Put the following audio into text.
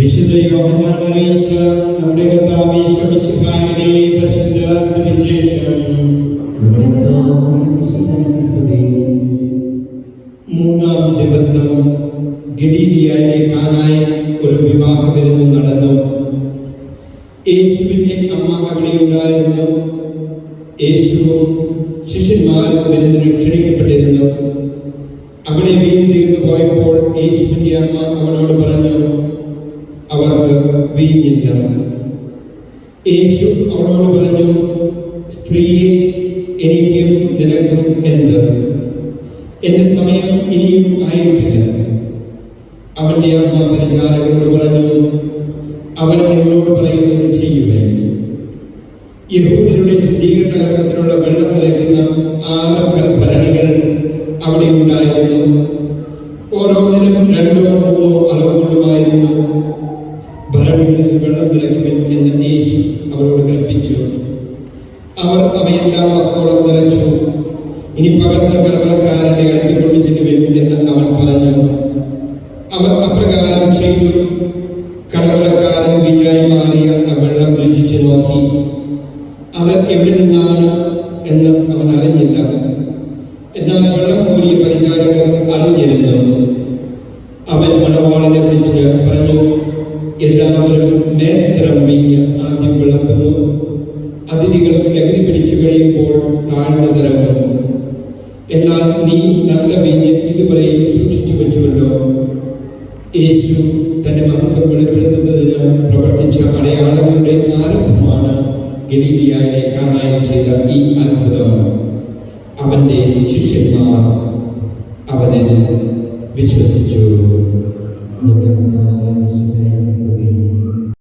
വിശുദ്ധ യോഹന്നാൻ അറിയിച്ച നമ്മുടെ കർത്താവ് ഈശോമിശിഹായുടെ പരിശുദ്ധ സുവിശേഷം. മൂന്നാം ദിവസം ഗലീലിയയിലെ കാനായിൽ ഒരു വിവാഹ വിരുന്ന് നടന്നു. യേശുവിന്റെ അമ്മ അവിടെ ഉണ്ടായിരുന്നു. യേശുവും ശിഷ്യന്മാരും വിരുന്നിന് ക്ഷണിക്കപ്പെട്ടിരുന്നു. അവിടെ വീട് തീർന്നു പോയപ്പോൾ യേശുവിന്റെ അമ്മ അവനോട് പറഞ്ഞു അവർക്ക് വീഞ്ഞില്ല. യേശു അവളോട് പറഞ്ഞു സ്ത്രീയെ എനിക്കും നിനക്കും എന്ത്? എന്റെ സമയം ഇനിയും ആയിട്ടില്ല. അവന്റെ അമ്മ പരിചാരകരോട് പറഞ്ഞു അവൻ നിങ്ങളോട് പറയുന്നത് ചെയ്യുവൻ. യഹൂദരുടെ ശുദ്ധീകരണ കർമ്മത്തിനുള്ള വെള്ളം നിറയ്ക്കുന്ന ആറ് കൽഭരണികൾ അവിടെ ഉണ്ടായിരുന്നു. ഓരോന്നിലും രണ്ടോ മൂന്നോ അളവ് കൊള്ളുമായിരുന്നു ഭരണികളിൽ വെള്ളം നിറയ്ക്കുവൻ എന്ന് യേശു അവരോട് കൽപ്പിച്ചു അവർ അവയെല്ലാം അക്കോളം നിറച്ചു. ഇനി പകർന്ന കർമ്മക്കാരന്റെ അടുത്ത് കൊണ്ടു ചെല്ലുവിൻ എന്ന് അവൻ പറഞ്ഞു. അവർ അപ്രകാരം ചെയ്തു. കടവലക്കാരൻ വിജായി മാറിയ വെള്ളം രുചിച്ചു നോക്കി. അത് എവിടെ നിന്നാണ് എന്ന് അവൻ അറിഞ്ഞില്ല. എന്നാൽ വെള്ളം കൂടിയ പരിചാരകർ അറിഞ്ഞിരുന്നു. മേൽത്തരം വീഞ്ഞ് ആദ്യം വിളമ്പുന്നു. അതിഥികൾ ലഹരി പിടിച്ചു കഴിയുമ്പോൾ താഴ്ന്ന തരവും എന്നാൽ നീ നല്ല വീഞ്ഞ് ഇതുവരെയും സൂക്ഷിച്ചു വെച്ചുവല്ലോ. യേശു തന്റെ മഹത്വം വെളിപ്പെടുത്തുന്നതിന് പ്രവർത്തിച്ച അടയാളങ്ങളുടെ ആരംഭമാണ് ഗലീലിയയിലെ കാണാൻ ചെയ്ത ഈ അത്ഭുതം. അവന്റെ ശിഷ്യന്മാർ അവനെ വിശ്വസിച്ചു.